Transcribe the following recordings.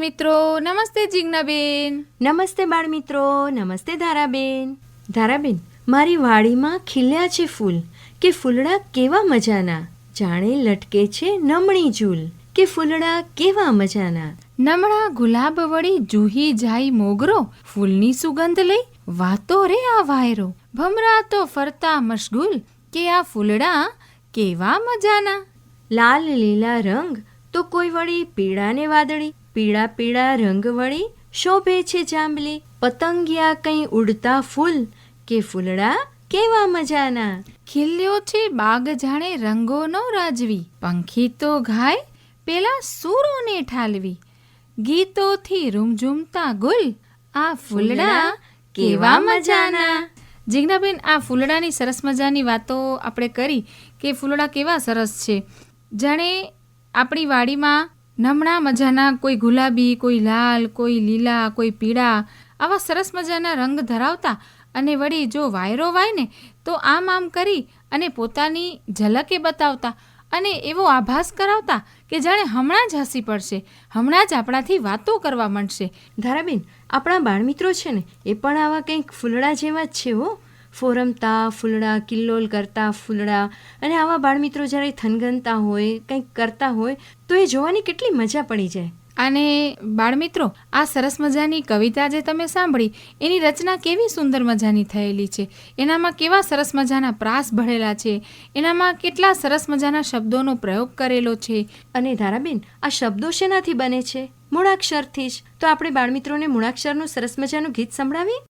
બાળમિત્રો નમસ્તે જિજ્ઞાબેન. નમસ્તે બાળમિત્રો નમસ્તે ધારાબેન. ધારાબેન મારી વાડીમાં ખીલ્યા છે ફૂલ. કે ફૂલડા કેવા મજાના? જાણે લટકે છે નમણી ઝૂલ. કે ફૂલડા કેવા મજાના? નમણા ગુલાબ વળી જુહી જાય મોગરો ફૂલની સુગંધ લઈ વાતો રે આ વાયરો. ભમરા તો ફરતા મશગુલ કે આ ફૂલડા કેવા મજાના? લાલ લીલા રંગ તો કોઈ વળી પીળા ને વાદળી. પીળા પીળા રંગ વળી શોભે છે જાંબલી. પતંગિયા કંઈ ઉડતા ફૂલ કે ફૂલડા કેવા મજાના? ખીલ્યો છે બાગ જાણે રંગોનો રાજવી. પંખી તો ગાય પેલા સૂરોને ઠાલવી. ગીતોથી રૂમઝૂમતા ગુલ આ ફૂલડા કેવા મજાના? જિજ્ઞાબેન આ ફૂલડાની સરસ મજાની વાતો આપણે કરી કે ફૂલડા કેવા સરસ છે. જાણે આપણી વાડીમાં નમણા મજાના કોઈ ગુલાબી, કોઈ લાલ, કોઈ લીલા, કોઈ પીળા, આવા સરસ મજાના રંગ ધરાવતા અને વળી જો વાયરો વાય ને, તો આમ આમ કરી અને પોતાની ઝલકે બતાવતા અને એવો આભાસ કરાવતા કે જાણે હમણાં જ હસી પડશે, હમણાં જ આપણાથી વાતો કરવા માંડશે. ધારાબેન, આપણા બાળમિત્રો છે ને, એ પણ આવા કંઈક ફૂલડા જેવા જ છે હો. ફોરમતા ફૂલડા કિલ્લોલ કરતા ફૂલડા. અને આવા બાળમિત્રો જ્યારે થનગનતા હોય કંઈક કરતા હોય તો એ જોવાની કેટલી મજા પડી જાય. અને બાળમિત્રો આ સરસ મજાની કવિતા જે તમે સાંભળી એની રચના કેવી સુંદર મજાની થયેલી છે? એનામાં કેવા સરસ મજાના પ્રાસ ભળેલા છે? એનામાં કેટલા સરસ મજાના શબ્દોનો પ્રયોગ કરેલો છે? અને ધારાબેન આ શબ્દો શેનાથી બને છે? મૂળાક્ષરથી જ. તો આપણે બાળમિત્રોને મૂળાક્ષરનું સરસ મજાનું ગીત સંભળાવીએ?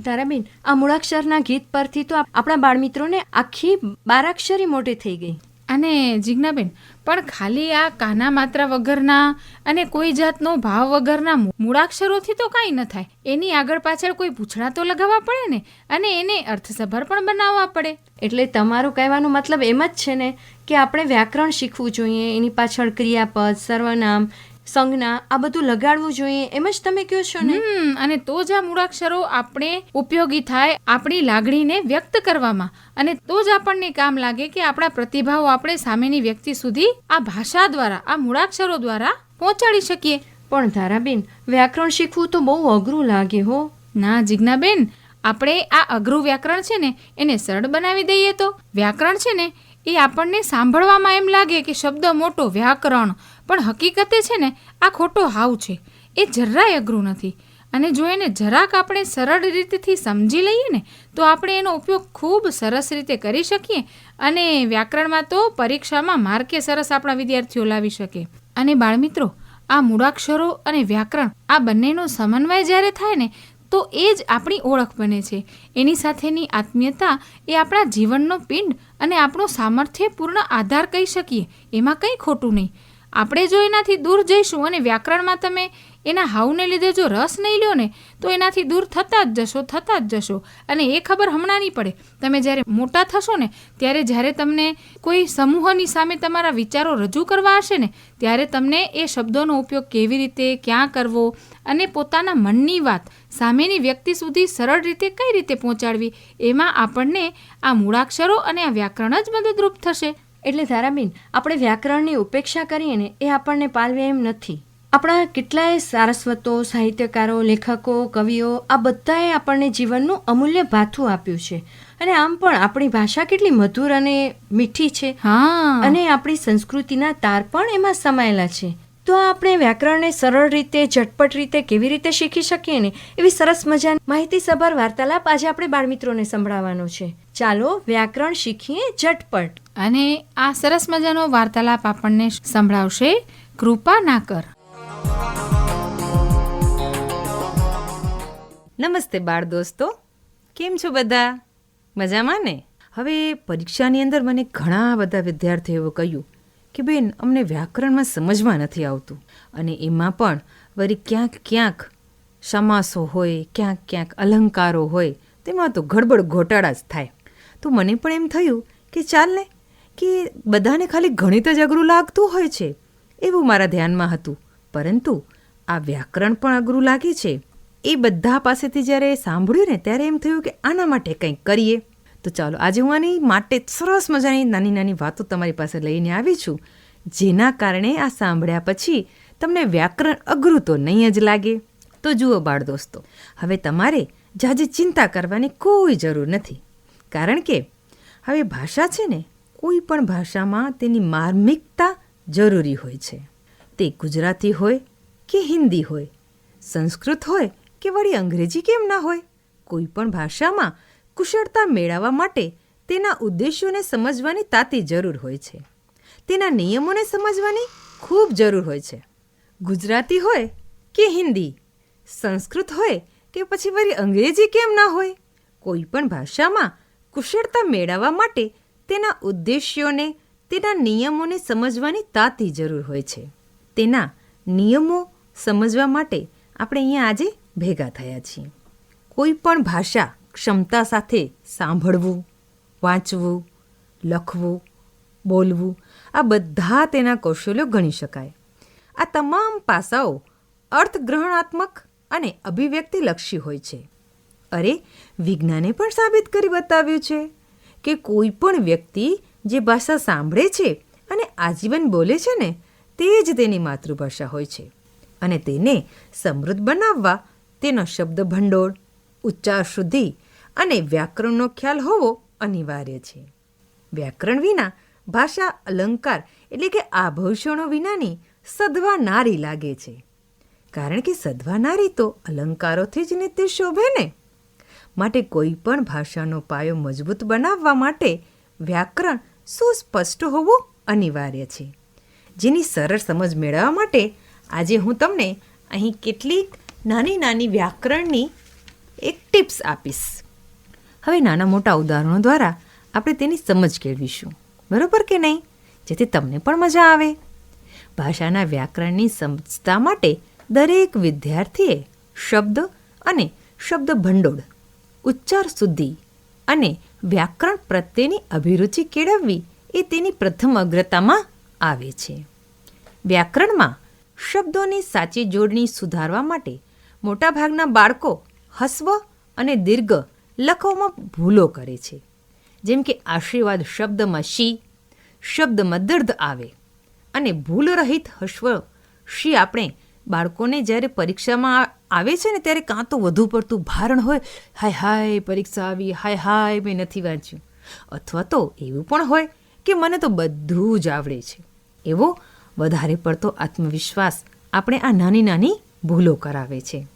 ધારાબેન આ મૂળાક્ષરના ગીત પરથી તો આપણા બાળમિત્રોને આખી બારાક્ષરી મોટી થઈ ગઈ. અને જિજ્ઞાબેન પણ ખાલી આ કાના માત્રા વગરના અને કોઈ જાતનો ભાવ વગરના મૂળાક્ષરોથી તો કાંઈ ન થાય. એની આગળ પાછળ કોઈ પૂછડા તો લગાવવા પડે ને? અને એને અર્થસભર પણ બનાવવા પડે. એટલે તમારું કહેવાનો મતલબ એમ જ છે ને કે આપણે વ્યાકરણ શીખવું જોઈએ એની પાછળ ક્રિયાપદ સર્વનામ સંજ્ઞા આ બધું લગાડવું જોઈએ એમ જ તમે કહો છો ને? અને તો જ આ મૂળાક્ષરો આપણે ઉપયોગી થાય આપણી લાગણીને વ્યક્ત કરવામાં. અને તો જ આપણને કામ લાગે કે આપણા પ્રતિભાવો આપણે સામેની વ્યક્તિ સુધી આ ભાષા દ્વારા આ મૂળાક્ષરો દ્વારા પહોંચાડી શકીએ. પણ ધારાબેન વ્યાકરણ શીખવું તો બહુ અઘરું લાગે હો. ના જિજ્ઞાબેન આપણે આ અઘરું વ્યાકરણ છે ને એને સરળ બનાવી દઈએ તો. વ્યાકરણ છે ને એ આપણને સાંભળવામાં એમ લાગે કે શબ્દ મોટો વ્યાકરણ, પણ હકીકતે છે ને, આ ખોટો હાવ છે. એ જરાય અઘરું નથી. અને જો એને જરાક આપણે સરળ રીતથી સમજી લઈએ ને, તો આપણે એનો ઉપયોગ ખૂબ સરસ રીતે કરી શકીએ અને વ્યાકરણમાં તો પરીક્ષામાં માર્કે સરસ આપણા વિદ્યાર્થીઓ લાવી શકે. અને બાળમિત્રો, આ મૂળાક્ષરો અને વ્યાકરણ આ બંનેનો સમન્વય જ્યારે થાય ને તો એ જ આપણી ઓળખ બને છે. એની સાથેની આત્મીયતા એ આપણા જીવનનો પિંડ અને આપણો સામર્થ્યપૂર્ણ આધાર કહી શકીએ. એમાં કંઈ ખોટું નહીં. આપણે જો એનાથી દૂર જઈશું અને વ્યાકરણમાં તમે એના હાવને લીધે જો રસ નહીં લો ને, તો એનાથી દૂર થતા જ જશો, થતા જ જશો. અને એ ખબર હમણાં નહીં પડે. તમે જ્યારે મોટા થશો ને, ત્યારે જ્યારે તમને કોઈ સમૂહની સામે તમારા વિચારો રજૂ કરવા હશે ને, ત્યારે તમને એ શબ્દોનો ઉપયોગ કેવી રીતે, ક્યાં કરવો અને પોતાના મનની વાત સામેની વ્યક્તિ સુધી સરળ રીતે કઈ રીતે પહોંચાડવી, એમાં આપણને આ મૂળાક્ષરો અને આ વ્યાકરણ જ મદદરૂપ થશે. એટલે ધારાબેન, આપણે વ્યાકરણની ઉપેક્ષા કરીએ ને, એ આપણને પાલવે એમ નથી. આપણા કેટલાય સારસ્વતો સાહિત્યકારો લેખકો કવિઓ આ બધાએ આપણને જીવનનું અમૂલ્ય ભાથું આપ્યું છે. અને આમ પણ આપણી ભાષા કેટલી મધુર અને મીઠી છે. હા. અને આપણી સંસ્કૃતિના તાર પણ એમાં સમાયેલા છે. તો આપણે વ્યાકરણને સરળ રીતે ઝટપટ રીતે કેવી રીતે શીખી શકીએ ને? એવી સરસ મજાની માહિતીસભર વાર્તાલાપ આજે આપણે બાળમિત્રોને સંભળાવવાનો છે. ચાલો વ્યાકરણ શીખીએ ઝટપટ. અને આ સરસ મજાનો વાર્તાલાપ આપણને સંભળાવશે કૃપા નાકર. નમસ્તે બાળ દોસ્તો. કેમ છો બધા? મજામાં ને? હવે પરીક્ષાની અંદર મને ઘણા બધા વિદ્યાર્થીઓએ કહ્યું કે બેન, અમને વ્યાકરણમાં સમજમાં નથી આવતું. અને એમાં પણ વળી ક્યાંક ક્યાંક સમાસો હોય, ક્યાંક ક્યાંક અલંકારો હોય, તેમાં તો ગડબડ ઘોટાળા જ થાય. તો મને પણ એમ થયું કે ચાલ ને, કે બધાને ખાલી ગણિત જ અઘરું લાગતું હોય છે. એવું મારા ધ્યાનમાં હતું. પરંતુ આ વ્યાકરણ પણ અઘરું લાગે છે. એ બધા પાસેથી જ્યારે સાંભળ્યું ને ત્યારે એમ થયું કે આના માટે કંઈક કરીએ. તો ચાલો આજે હું આની માટે સરસ મજાની નાની નાની વાતો તમારી પાસે લઈને આવી છું, જેના કારણે આ સાંભળ્યા પછી તમને વ્યાકરણ અઘરું તો નહીં જ લાગે. તો જુઓ બાળ દોસ્તો, હવે તમારે જાજી ચિંતા કરવાની કોઈ જરૂર નથી. કારણ કે હવે ભાષા છે ને, કોઈ પણ ભાષામાં તેની માર્મિકતા જરૂરી હોય છે. તે ગુજરાતી હોય કે હિન્દી હોય? સંસ્કૃત હોય કે વળી અંગ્રેજી કેમ ના હોય? કોઈ પણ ભાષામાં કુશળતા મેળવવા માટે તેના ઉદ્દેશ્યોને સમજવાની તાતી જરૂર હોય છે. તેના નિયમોને સમજવાની ખૂબ જરૂર હોય છે. ગુજરાતી હોય કે હિન્દી? સંસ્કૃત હોય કે પછી વળી અંગ્રેજી કેમ ના હોય? કોઈ પણ ભાષામાં કુશળતા મેળવવા માટે તેના ઉદ્દેશ્યોને, તેના નિયમોને સમજવાની તાતી જરૂર હોય છે. તેના નિયમો સમજવા માટે આપણે અહીંયા આજે ભેગા થયા છીએ. કોઈ પણ ભાષા ક્ષમતા સાથે સાંભળવું, વાંચવું, લખવું, બોલવું, આ બધા તેના કૌશલ્યો ગણી શકાય. આ તમામ પાસાઓ અર્થગ્રહણાત્મક અને અભિવ્યક્તિલક્ષી હોય છે. અરે, વિજ્ઞાને પણ સાબિત કરી બતાવ્યું છે કે કોઈ પણ વ્યક્તિ જે ભાષા સાંભળે છે અને આજીવન બોલે છે ને તે જ તેની માતૃભાષા હોય છે અને તેને સમૃદ્ધ બનાવવા તેનો શબ્દ ભંડોળ, ઉચ્ચાર શુદ્ધિ અને વ્યાકરણનો ખ્યાલ હોવો અનિવાર્ય છે. વ્યાકરણ વિના ભાષા અલંકાર એટલે કે આભૂષણો વિનાની સદવા નારી લાગે છે. કારણ કે સદવા નારી તો અલંકારોથી જ નિત્ય શોભે ને. માટે કોઈ પણ ભાષાનો પાયો મજબૂત બનાવવા માટે વ્યાકરણ સુસ્પષ્ટ હોવું અનિવાર્ય છે. જેની સરળ સમજ મેળવવા માટે આજે હું તમને અહીં કેટલીક નાની નાની વ્યાકરણની એક ટિપ્સ આપીશ. હવે નાના મોટા ઉદાહરણો દ્વારા આપણે તેની સમજ કેળવીશું. બરોબર કે નહીં? જેથી તમને પણ મજા આવે. ભાષાના વ્યાકરણની સમજતા માટે દરેક વિદ્યાર્થીએ શબ્દ અને શબ્દ ભંડોળ ઉચ્ચાર શુદ્ધિ અને વ્યાકરણ પ્રત્યેની અભિરુચિ કેળવવી એ તેની પ્રથમ અગ્રતામાં આવે છે. વ્યાકરણમાં શબ્દોની સાચી જોડણી સુધારવા માટે મોટાભાગના બાળકો હસ્વ અને દીર્ઘ લખવામાં ભૂલો કરે છે. જેમ કે આશીર્વાદ શબ્દમાં શી, શબ્દમાં દર્દ આવે અને ભૂલરહિત હસ્વ, શી આપણે બાળકોને જ્યારે પરીક્ષામાં આવે છે ને ત્યારે કાં તો વધુ પડતું ભારણ હોય, હાય હાય પરીક્ષા આવી, હાય હાય મેં નથી વાંચ્યું. અથવા તો એવું પણ હોય કે મને તો બધું જ આવડે છે. એવો વધારે પડતો આત્મવિશ્વાસ આપણે આ નાની નાની ભૂલો કરાવે છે.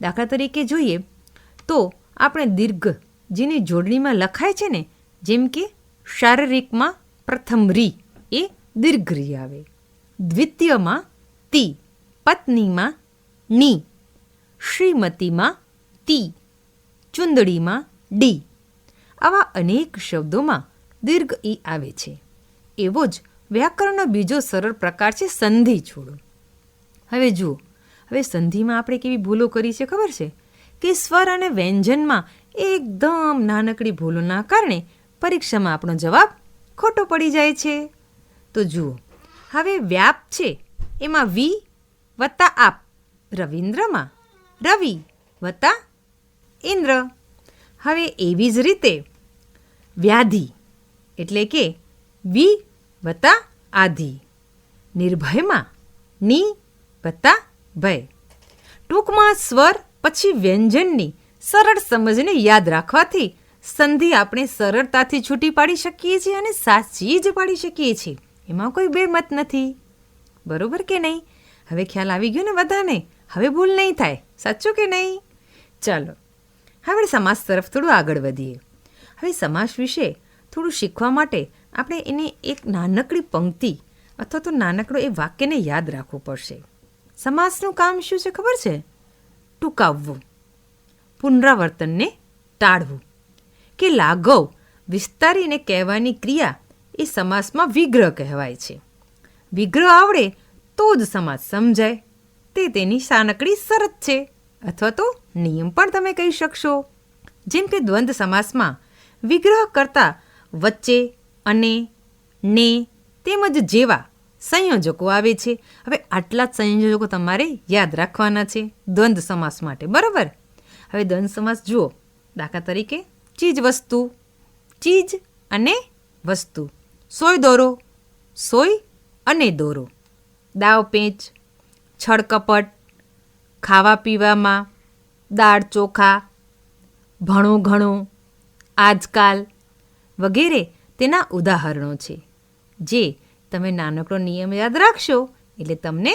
દાખલા તરીકે જોઈએ તો આપણે દીર્ઘ જેની જોડણીમાં લખાય છે ને, જેમ કે શારીરિકમાં પ્રથમ રી એ દીર્ઘ રી આવે. દ્વિતીયમાં તી, પત્નીમાં ની. શ્રીમતીમાં તી, ચુંદડીમાં ડી. આવા અનેક શબ્દોમાં દીર્ઘ ઈ આવે છે. એવો જ વ્યાકરણનો બીજો સરળ પ્રકાર છે સંધિ છોડો. હવે જુઓ, હવે સંધિમાં આપણે કેવી ભૂલો કરી છે ખબર છે? કે સ્વર અને વ્યંજનમાં એકદમ નાનકડી ભૂલોના કારણે પરીક્ષામાં આપણો જવાબ ખોટો પડી જાય છે. તો જુઓ, હવે વ્યાપ છે, એમાં વી વત્તા આપ, રવિન્દ્રમાં રવિ વત્તા ઇન્દ્ર. હવે એવી જ રીતે વ્યાધિ એટલે કે વી વત્તા આધિ. નિર્ભયમાં ની વત્તા ભય. ટૂંકમાં સ્વર પછી વ્યંજનની સરળ સમજને યાદ રાખવાથી સંધિ આપણે સરળતાથી છૂટી પાડી શકીએ છીએ અને સાચી જ પાડી શકીએ છીએ. એમાં કોઈ બેમત નથી. બરોબર કે નહીં? હવે ખ્યાલ આવી ગયો ને બધાને? હવે ભૂલ નહીં થાય. સાચું કે નહીં? ચાલો. હવે સમાસ તરફ થોડું આગળ વધીએ. હવે સમાસ વિશે થોડું શીખવા માટે આપણે એને એક નાનકડી પંક્તિ અથવા તો નાનકડો એ વાક્યને યાદ રાખવું પડશે. સમાસનું કામ શું છે ખબર છે? ટૂંકાવવું. પુનરાવર્તનને ટાળવું. કે લાઘવ વિસ્તારીને કહેવાની ક્રિયા એ સમાસમાં વિગ્રહ કહેવાય છે. વિગ્રહ આવડે તો જ સમાસ સમજાય. તે તેની સાનકડી શરત છે અથવા તો નિયમ પણ તમે કહી શકશો. જેમ કે દ્વંદ્વ સમાસમાં વિગ્રહ કરતા વચ્ચે, અને, ને તેમજ જેવા સંયોજકો આવે છે. હવે આટલા જ સંયોજકો તમારે યાદ રાખવાના છે. દ્વંદ્વ સમાસ માટે, બરાબર? હવે દ્વંદ સમાસ જુઓ. દાખલા તરીકે, ચીજ વસ્તુ, ચીજ અને વસ્તુ. સોય દોરો, સોય અને દોરો. દાવ પેંચ છળકપટ ખાવા પીવામાં, દાળ ચોખા, ભણું ઘણું, આજકાલ વગેરે તેના ઉદાહરણો છે, જે તમે નાનકડો નિયમ યાદ રાખશો, એટલે તમને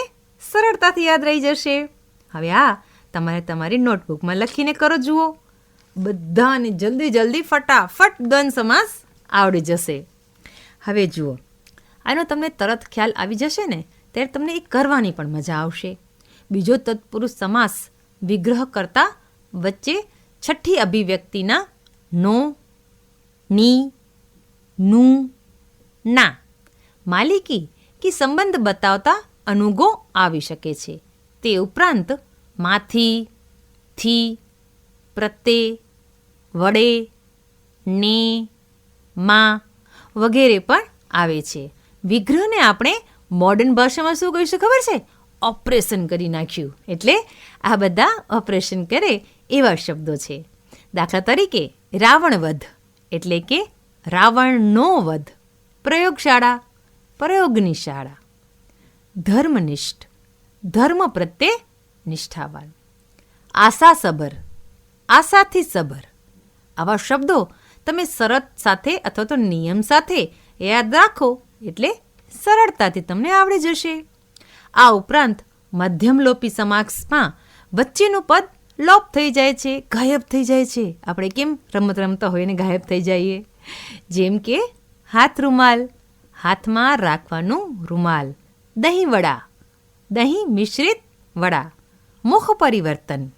સરળતાથી યાદ રહી જશે. હવે આ તમારે તમારી નોટબુકમાં લખીને કરો, જુઓ. બધાને જલ્દી જલ્દી ફટાફટ દ્વંદ સમાસ આવડી જશે. હવે જુઓ, આનો તમને તરત ખ્યાલ આવી જશે ને, ત્યારે તમને એ કરવાની પણ મજા આવશે. બીજો તત્પુરુષ સમાસ વિગ્રહ કરતા વચ્ચે છઠ્ઠી અભિવ્યક્તિના નો ની, નું, ના. માલિકી કે સંબંધ બતાવતા અનુગો આવી શકે છે. તે ઉપરાંત માથી, થી પ્રત્યે વડે, ને, માં વગેરે પણ આવે છે. વિગ્રહને આપણે મોડર્ન ભાષામાં શું કહીશું ખબર છે? ઓપરેશન કરી નાખ્યું. એટલે આ બધા ઓપરેશન કરે એવા શબ્દો છે. દાખલા તરીકે, રાવણવધ. એટલે કે રાવણનો વધ. પ્રયોગશાળા, પ્રયોગની શાળા. ધર્મનિષ્ઠ, ધર્મ પ્રત્યે નિષ્ઠાવાન. આશાસભર, આશાથી સભર. આવા શબ્દો તમે શરત સાથે અથવા તો નિયમ સાથે યાદ રાખો એટલે સરળતાથી તમને આવડી જશે. આ ઉપરાંત મધ્યમલોપી સમાસમાં વચ્ચેનું પદ લોપ થઈ જાય છે, ગાયબ થઈ જાય છે. આપણે કેમ રમત રમતા હોય ને ગાયબ થઈ જઈએ? જેમ કે હાથ રૂમાલ, હાથમાં રાખવાનું રૂમાલ, દહીં વડા, દહીં મિશ્રિત વડા, મુખ પરિવર્તન,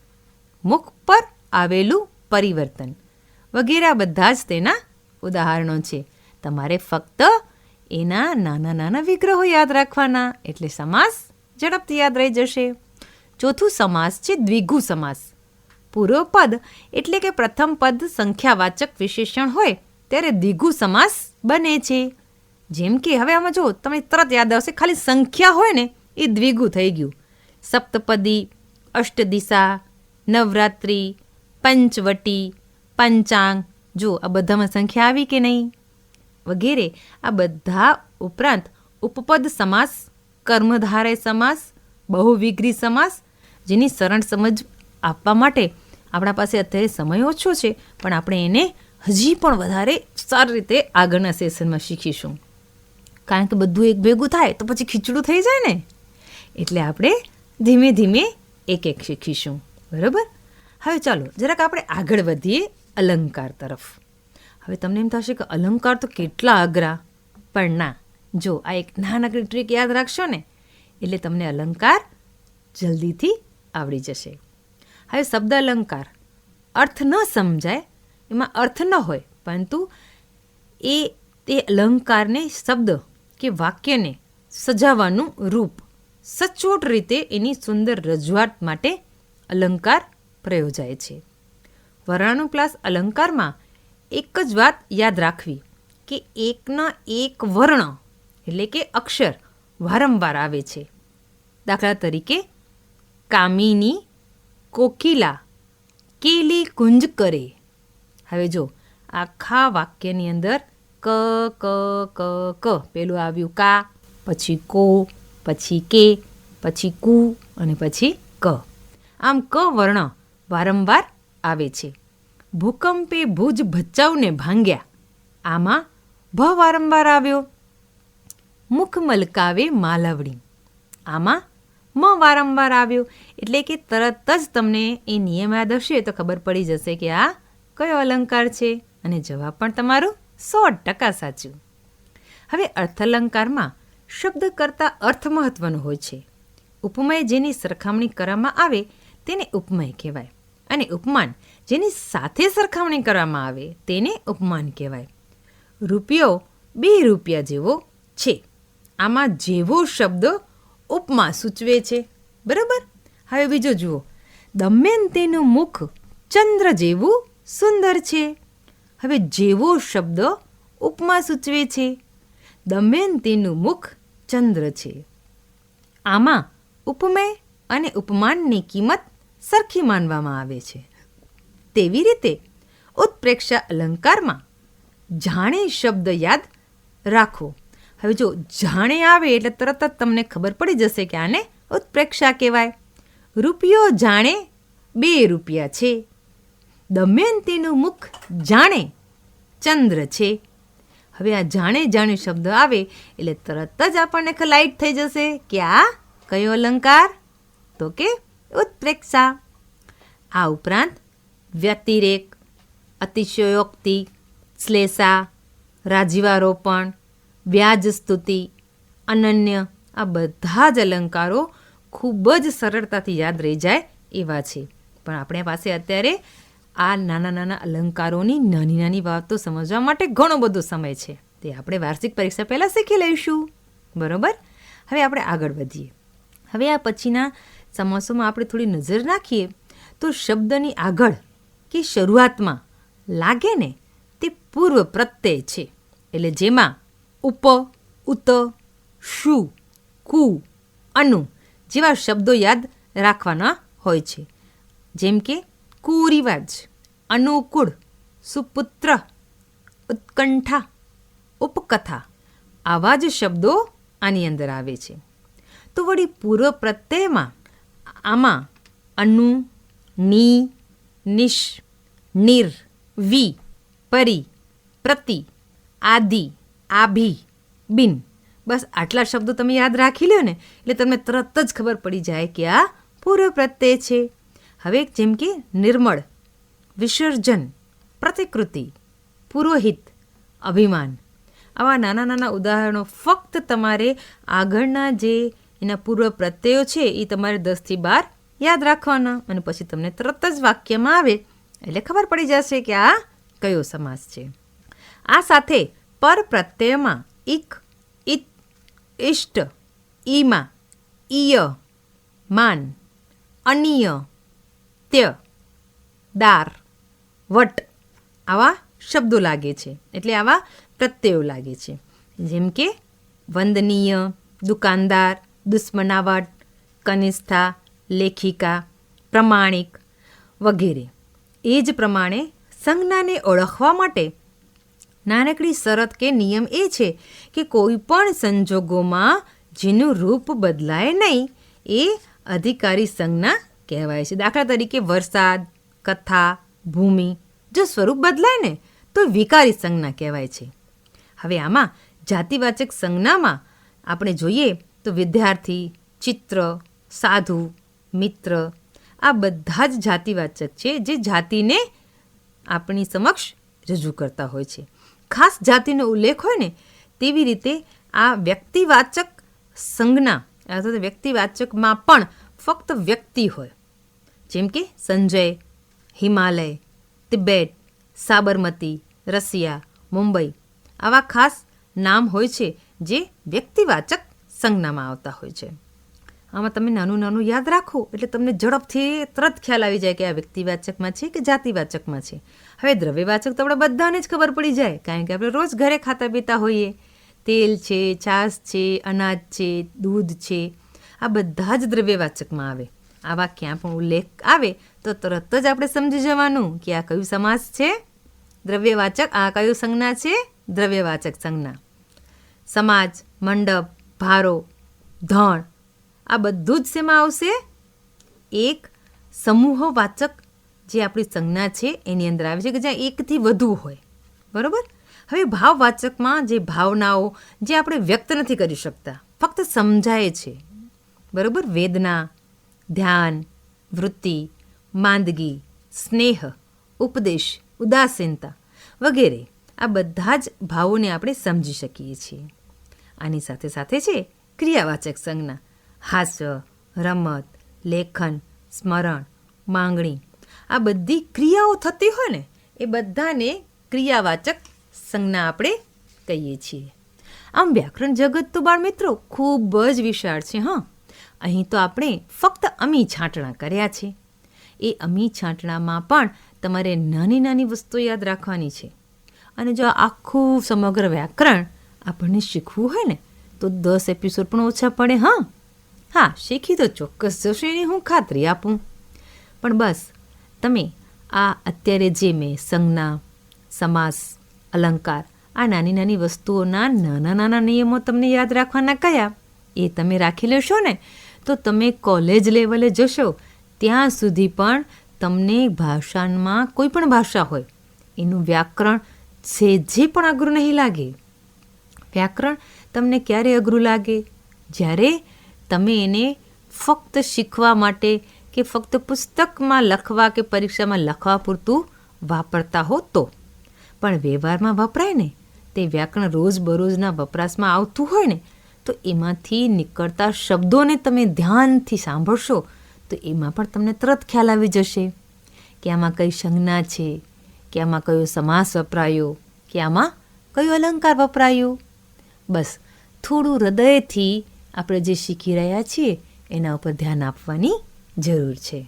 મુખ પર આવેલું પરિવર્તન વગેરે બધા જ તેના ઉદાહરણો છે. તમારે ફક્ત એના નાના નાના વિગ્રહો યાદ રાખવાના, એટલે સમાસ ઝડપથી યાદ રહી જશે. ચોથું સમાસ છે દ્વિગુ સમાસ. પૂર્વ પદ એટલે કે પ્રથમ પદ સંખ્યાવાચક વિશેષણ હોય ત્યારે દ્વિગુ સમાસ બને છે. જેમ કે હવે આમાં જો તમે તરત યાદ આવશે, ખાલી સંખ્યા હોય ને, એ દ્વિગુ થઈ ગયું. સપ્તપદી, અષ્ટદિશા, નવરાત્રિ, પંચવટી, પંચાંગ. જો આ બધામાં સંખ્યા આવી કે નહીં? વગેરે. આ બધા ઉપરાંત ઉપપદ સમાસ, કર્મધારય સમાસ, બહુવિગ્રી સમાસ જેની સરળ સમજ આપવા માટે આપણા પાસે અત્યારે સમય ઓછો છે, પણ આપણે એને હજી પણ વધારે સારી રીતે આગળના સેશનમાં શીખીશું. કારણ કે બધું એક ભેગું થાય તો પછી ખીચડું થઈ જાય ને? એટલે આપણે ધીમે ધીમે એક એક શીખીશું. બરાબર? હવે ચાલો, જરાક આપણે આગળ વધીએ અલંકાર તરફ. હવે તમને એમ થશે કે અલંકાર તો કેટલા અઘરા. પણ ના, જો આ એક નાનકડી ટ્રીક યાદ રાખશો ને, એટલે તમને અલંકાર જલ્દીથી આવડી જશે. હવે શબ્દ અલંકાર અર્થ ન સમજાય, એમાં અર્થ ન હોય, પરંતુ એ તે અલંકારને, શબ્દ કે વાક્યને સજાવવાનું રૂપ, સચોટ રીતે એની સુંદર રજૂઆત માટે અલંકાર પ્રયોજાય છે. વર્ણાનુપ્લાસ અલંકારમાં એક જ વાત યાદ રાખવી કે એકના એક વર્ણ એટલે કે અક્ષર વારંવાર આવે છે. દાખલા તરીકે કામિની કોકિલા કેલી કુંજ કરે. હવે જો, આખા વાક્યની અંદર ક ક ક ક પેલું આવ્યું કા, પછી કો, પછી કે, પછી કુ અને પછી ક. આમ ક વર્ણ વારંવાર આવે છે. ભૂકંપે ભુજ ભચાઉને ભાંગ્યા. આમાં ભ વારંવાર આવ્યો. મુખ મલકાવે માલવડી. આમાં મ વારંવાર આવ્યું. એટલે કે તરત જ તમને એ નિયમ યાદ હશે તો ખબર પડી જશે કે આ કયો અલંકાર છે અને જવાબ પણ તમારું સો ટકા સાચું. હવે અર્થાલંકારમાં શબ્દ કરતાં અર્થ મહત્વનો હોય છે. ઉપમય જેની સરખામણી કરવામાં આવે તેને ઉપમય કહેવાય અને ઉપમાન જેની સાથે સરખામણી કરવામાં આવે તેને ઉપમાન કહેવાય. રૂપિયો બે રૂપિયા જેવો છે. આમાં જેવો શબ્દ ઉપમા સૂચવે છે. બરાબર? હવે બીજો જુઓ. દમયંતીનું મુખ ચંદ્ર જેવું સુંદર છે. હવે જેવો શબ્દ ઉપમા સૂચવે છે. દમયંતીનું મુખ ચંદ્ર છે. આમાં ઉપમેય અને ઉપમાનની કિંમત સરખી માનવામાં આવે છે. તેવી રીતે ઉત્પ્રેક્ષા અલંકારમાં જાણે શબ્દ યાદ રાખો. હવે જો જાણે આવે એટલે તરત જ તમને ખબર પડી જશે કે આને ઉત્પ્રેક્ષા કહેવાય. રૂપિયો જાણે બે રૂપિયા છે. દમયંતીનું મુખ જાણે ચંદ્ર છે. હવે આ જાણે જાણે શબ્દ આવે એટલે તરત જ આપણને લાઈટ થઈ જશે કે આ કયો અલંકાર? તો કે ઉત્પ્રેક્ષા. આ ઉપરાંત વ્યતિરેક અતિશયોક્તિ, શ્લેષા, રાજીવારોપણ વ્યાજ સ્તુતિ, અનન્ય, આ બધા જ અલંકારો ખૂબ જ સરળતાથી યાદ રહી જાય એવા છે. પણ આપણે પાસે અત્યારે આ નાના નાના અલંકારોની નાની નાની વાતો સમજવા માટે ઘણો બધો સમય છે. તે આપણે વાર્ષિક પરીક્ષા પહેલાં શીખી લઈશું. બરાબર? હવે આપણે આગળ વધીએ. હવે આ પછીના સમાસોમાં આપણે થોડી નજર નાખીએ તો શબ્દની આગળ કે શરૂઆતમાં લાગે ને તે પૂર્વ પ્રત્યય છે. એટલે જેમાં ઉપ, ઉત, શુ, કુ, અનુ જેવા શબ્દો યાદ રાખવાના હોય છે. જેમ કે કુરિવાજ, અનુકૂળ, સુપુત્ર, ઉત્કંઠા, ઉપકથા આવા જ શબ્દો આની અંદર આવે છે. તો વળી પૂર્વ પ્રત્યયમાં આમાં અનુ, ની, નિશ, નિર, વી, પરી, પ્રતિ, આદિ આભી, બિન. બસ આટલા શબ્દો તમે યાદ રાખી લ્યો ને, એટલે તમને તરત જ ખબર પડી જાય કે આ પૂર્વ પ્રત્યય છે. હવે જેમ કે નિર્મળ, વિસર્જન, પ્રતિકૃતિ, પુરોહિત, અભિમાન. આવા નાના નાના ઉદાહરણો ફક્ત તમારે આગળના જે એના પૂર્વ પ્રત્યયો છે એ તમારે દસથી બાર યાદ રાખવાના અને પછી તમને તરત જ વાક્યમાં આવે, એટલે ખબર પડી જશે કે આ કયો સમાસ છે. આ સાથે પર પ્રત્યયમાં ઇક, ઇત, ઇષ્ટ, ઈમાં, ઈય, માન, અનિય, ત્ય, દાર, વટ આવા શબ્દો લાગે છે. એટલે આવા પ્રત્યયો લાગે છે. જેમ કે વંદનીય, દુકાનદાર, દુશ્મનાવટ, કનિષ્ઠા, લેખિકા, પ્રમાણિક વગેરે. એ જ પ્રમાણે સંજ્ઞાને ઓળખવા માટે નાનકડી શરત કે નિયમ એ છે કે કોઈ પણ સંજોગોમાં જેનું રૂપ બદલાય નહીં, એ અધિકારી સંજ્ઞા કહેવાય છે. દાખલા તરીકે વરસાદ, કથા, ભૂમિ, જો સ્વરૂપ બદલાય ને, તો વિકારી સંજ્ઞા કહેવાય છે. હવે આમાં જાતિવાચક સંજ્ઞામાં આપણે જોઈએ તો વિદ્યાર્થી, ચિત્ર, સાધુ, મિત્ર, આ બધા જ જાતિવાચક છે જે જાતિને આપણી સમક્ષ રજૂ કરતા હોય છે. ખાસ જાતિનો ઉલ્લેખ હોય ને, તેવી રીતે આ વ્યક્તિવાચક સંજ્ઞા અથવા વ્યક્તિવાચકમાં પણ ફક્ત વ્યક્તિ હોય. જેમ કે સંજય, હિમાલય, તિબેટ, સાબરમતી, રશિયા, મુંબઈ, આવા ખાસ નામ હોય છે જે વ્યક્તિવાચક સંજ્ઞામાં આવતા હોય છે. આમાં તમે નાનું નાનું યાદ રાખો, એટલે તમને ઝડપથી તરત ખ્યાલ આવી જાય કે આ વ્યક્તિવાચકમાં છે કે જાતિવાચકમાં છે. હવે દ્રવ્યવાચક તો આપણે બધાને જ ખબર પડી જાય, કારણ કે આપણે રોજ ઘરે ખાતા પીતા હોઈએ. તેલ છે, છાશ છે, અનાજ છે, દૂધ છે, આ બધા જ દ્રવ્યવાચકમાં આવે. આવા ક્યાં પણ ઉલ્લેખ આવે તો તરત જ આપણે સમજી જવાનું કે આ કયું સમાસ છે? દ્રવ્યવાચક, આ કયું સંજ્ઞા છે? દ્રવ્યવાચક સંજ્ઞા. સમાજ, મંડપ, ભારો, ધણ, આ બધું જ શેમાં આવશે? એક સમૂહવાચક જે આપણી સંજ્ઞા છે, એની અંદર આવે છે કે જ્યાં એકથી વધુ હોય. બરાબર? હવે ભાવવાચકમાં જે ભાવનાઓ જે આપણે વ્યક્ત નથી કરી શકતા, ફક્ત સમજાય છે. બરાબર? વેદના, ધ્યાન, વૃત્તિ, માંદગી, સ્નેહ, ઉપદેશ, ઉદાસીનતા વગેરે આ બધા જ ભાવોને આપણે સમજી શકીએ છીએ. આની સાથે સાથે છે ક્રિયાવાચક સંજ્ઞા. હાસ્ય, રમત, લેખન, સ્મરણ, માંગણી આ બધી ક્રિયાઓ થતી હોય ને, એ બધાને ક્રિયાવાચક સંજ્ઞા આપણે કહીએ છીએ. આમ વ્યાકરણ જગત તો બાળ મિત્રો ખૂબ જ વિશાળ છે, હા. અહીં તો આપણે ફક્ત અમી છાંટણા કર્યા છે. એ અમી છાંટણામાં પણ તમારે નાની નાની વસ્તુઓ યાદ રાખવાની છે. અને જો આખું સમગ્ર વ્યાકરણ આપણને શીખવું હોય ને, તો દસ એપિસોડ પણ ઓછા પડે, હા. હા, શીખી તો ચોક્કસ જશે એની હું ખાતરી આપું. પણ બસ તમે આ અત્યારે જે મેં સંજ્ઞા, સમાસ, અલંકાર, આ નાની નાની વસ્તુઓના નાના નાના નિયમો તમને યાદ રાખવાના કયા? એ તમે રાખી લેશો ને? તો તમે કોલેજ લેવલે જશો, ત્યાં સુધી પણ તમને ભાષામાં કોઈ પણ ભાષા હોય, એનું વ્યાકરણ સેજે પણ અઘરું નહીં લાગે. વ્યાકરણ તમને ક્યારે અઘરું લાગે? જ્યારે તમે એને ફક્ત શીખવા માટે કે ફક્ત પુસ્તકમાં લખવા કે પરીક્ષામાં લખવા પૂરતું વાપરતા હો તો. પણ વ્યવહારમાં વપરાય ને, તે વ્યાકરણ રોજબરોજના વપરાશમાં આવતું હોય ને, તો એમાંથી નીકળતા શબ્દોને તમે ધ્યાનથી સાંભળશો, તો એમાં પણ તમને તરત ખ્યાલ આવી જશે. કે આમાં કઈ સંજ્ઞા છે, કે આમાં કયો સમાસ વપરાયો, કે આમાં કયો અલંકાર વપરાયો. બસ, થોડું હૃદયથી આપણે જે શીખી રહ્યા છીએ, એના ઉપર ધ્યાન આપવાની જરૂર છે.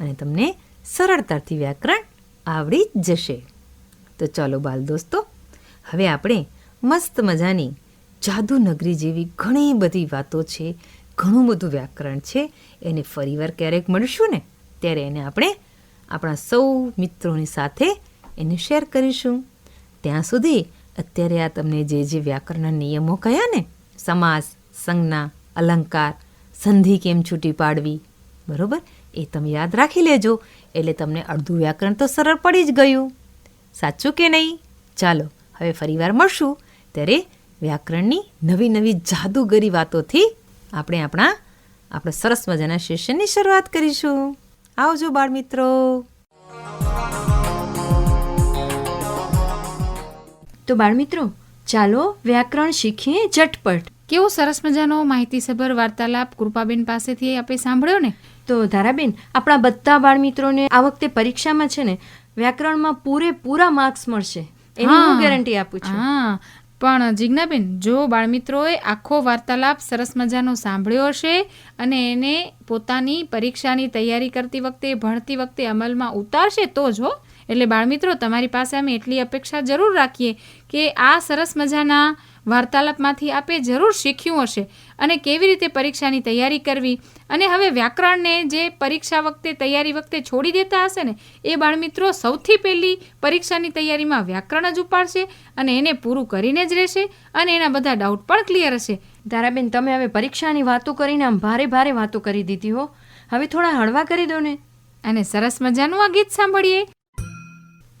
અને તમને સરળતાથી વ્યાકરણ આવડી જશે. તો ચાલો બાલ દોસ્તો, હવે આપણે મસ્ત મજાની જાદુનગરી જેવી ઘણી બધી વાતો છે, ઘણું બધું વ્યાકરણ છે, એને ફરીવાર ક્યારેક મળીશું ને, ત્યારે એને આપણે આપણા સૌ મિત્રોની સાથે એને શેર કરીશું. ત્યાં સુધી અત્યારે આ તમને જે જે વ્યાકરણના નિયમો કયા ને, સમાસ, સંજ્ઞા, અલંકાર, સંધિ કેમ છૂટી પાડવી બરોબર? એ તમે યાદ રાખી લેજો. એટલે તમને અડધું વ્યાકરણ તો સરળ પડી જ ગયું. સાચું કે નહીં? ચાલો હવે ફરીવાર મળશું. ત્યારે વ્યાકરણની નવી નવી જાદુગરી વાતોથી આપણે આપણા આપણા સરસ મજાના સેશનની શરૂઆત કરીશું. આવજો બાળમિત્રો. તો બાળમિત્રો ચાલો વ્યાકરણ શીખીએ ઝટપટ. કેવો સરસ મજાનો માહિતીસભર વાર્તાલાપ કૃપાબેન પાસેથી આપણે સાંભળ્યો ને? તો ધારાબેન આપણા બધા બાળમિત્રોને આ વખતે પરીક્ષામાં છે ને વ્યાકરણમાં પૂરેપૂરા માર્ક્સ મળશે. એની હું ગેરંટી આપું છું. હા પણ જિજ્ઞાબેન જો બાળમિત્રોએ આખો વાર્તાલાપ સરસ મજાનો સાંભળ્યો હશે અને એને પોતાની પરીક્ષાની તૈયારી કરતી વખતે ભણતી વખતે અમલમાં ઉતારશે તો જ હો. એટલે બાળમિત્રો તમારી પાસે અમે એટલી અપેક્ષા જરૂર રાખીએ કે આ સરસ મજાના વાર્તાલાપમાંથી આપે જરૂર શીખ્યું હશે અને કેવી રીતે પરીક્ષાની તૈયારી કરવી અને હવે વ્યાકરણને જે પરીક્ષા વખતે તૈયારી વખતે છોડી દેતા હશે ને એ બાળમિત્રો સૌથી પહેલી પરીક્ષાની તૈયારીમાં વ્યાકરણ જ ઉપાડશે અને એને પૂરું કરીને જ રહેશે અને એના બધા ડાઉટ પણ ક્લિયર હશે. ધારાબેન તમે હવે પરીક્ષાની વાતો કરીને આમ ભારે ભારે વાતો કરી દીધી હો. હવે થોડા હળવા કરી દો ને. અને સરસ મજાનું આ ગીત સાંભળીએ.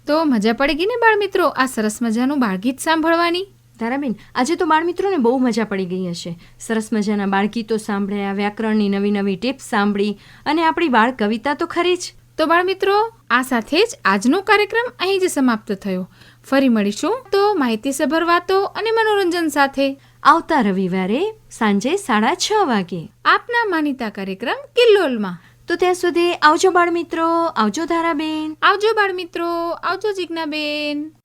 તો મજા પડી ગઈ ને બાળમિત્રો આ સરસ મજાનું બાળગીત સાંભળવાની. ધારાબેન આજે તો બાળમિત્રોને બહુ મજા પડી ગઈ હશે. સરસ મજાના બાળગીતો સાંભળ્યા વ્યાકરણની નવી નવી ટિપ્સ સાંભળી અને આપણી બાળ કવિતા તો ખરી જ. તો બાળમિત્રો આ સાથે જ આજનો કાર્યક્રમ અહીં જ સમાપ્ત થયો. ફરી મળીશું તો માહિતીસભર વાતો અને મનોરંજન સાથે. આવતા રવિવારે સાંજે સાડા છ વાગે. આપના માનીતા કાર્યક્રમ કિલ્લોલમાં. તો ત્યાં સુધી આવજો બાળમિત્રો આવજો ધારાબેન. આવજો બાળમિત્રો આવજો જિજ્ઞાબેન.